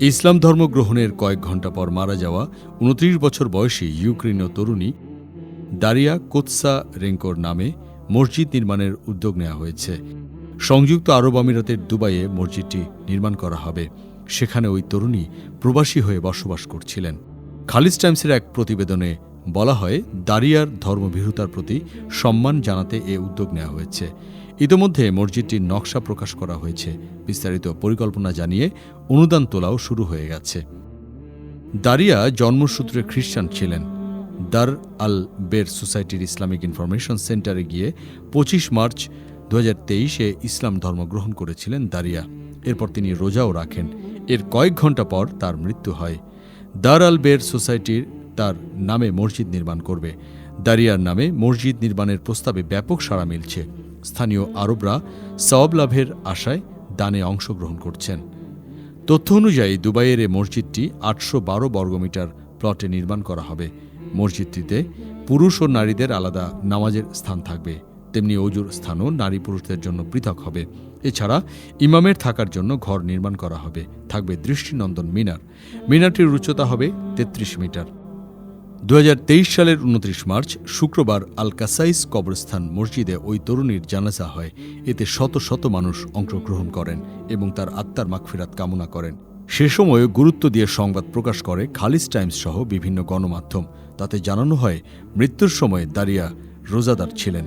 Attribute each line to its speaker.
Speaker 1: ইসলাম ধর্ম গ্রহণের কয়েক ঘণ্টা পর মারা যাওয়া উনত্রিশ বছর বয়সী ইউক্রেনীয় তরুণী দারিয়া কোৎসা রেঙ্কোর নামে মসজিদ নির্মাণের উদ্যোগ নেওয়া হয়েছে। সংযুক্ত আরব আমিরাতের দুবাইয়ে মসজিদটি নির্মাণ করা হবে। সেখানে ওই তরুণী প্রবাসী হয়ে বসবাস করছিলেন। খালিজ টাইমসের এক প্রতিবেদনে বলা হয়, দারিয়ার ধর্মভীরুতার প্রতি সম্মান জানাতে এ উদ্যোগ নেওয়া হয়েছে। ইতোমধ্যে মসজিদটির নকশা প্রকাশ করা হয়েছে। বিস্তারিত পরিকল্পনা জানিয়ে অনুদান তোলাও শুরু হয়ে গেছে। দারিয়া জন্মসূত্রে খ্রিস্টান ছিলেন। দার আল বের সোসাইটির ইসলামিক ইনফরমেশন সেন্টারে গিয়ে পঁচিশ মার্চ দু তেইশে ইসলাম ধর্ম গ্রহণ করেছিলেন দারিয়া। এরপর তিনি রোজাও রাখেন। এর কয়েক ঘণ্টা পর তার মৃত্যু হয়। দার আল বের সোসাইটির তার নামে মসজিদ নির্মাণ করবে। দারিয়ার নামে মসজিদ নির্মাণের প্রস্তাবে ব্যাপক সাড়া মিলছে। স্থানীয় আরবরা সওয়াব লাভের আশায় দানে অংশগ্রহণ করছেন। তথ্য অনুযায়ী দুবাইয়ের এই মসজিদটি আটশো বারো বর্গমিটার প্লটে নির্মাণ করা হবে। মসজিদটিতে পুরুষ ও নারীদের আলাদা নামাজের স্থান থাকবে। তেমনি অজুর স্থানও নারী পুরুষদের জন্য পৃথক হবে। এছাড়া ইমামের থাকার জন্য ঘর নির্মাণ করা হবে। থাকবে দৃষ্টিনন্দন মিনার। মিনারটির উচ্চতা হবে তেত্রিশ মিটার। দু হাজার তেইশ সালের উনত্রিশ মার্চ, শুক্রবার আল কাসাইস কবরস্থান মসজিদে ওই তরুণীর জানাজা হয়। এতে শত শত মানুষ অংশগ্রহণ করেন এবং তার আত্মার মাখফিরাত কামনা করেন। সে সময়ে গুরুত্ব দিয়ে সংবাদ প্রকাশ করে খালিস টাইমস সহ বিভিন্ন গণমাধ্যম। তাতে জানানো হয়, মৃত্যুর সময় দাঁড়িয়া রোজাদার ছিলেন।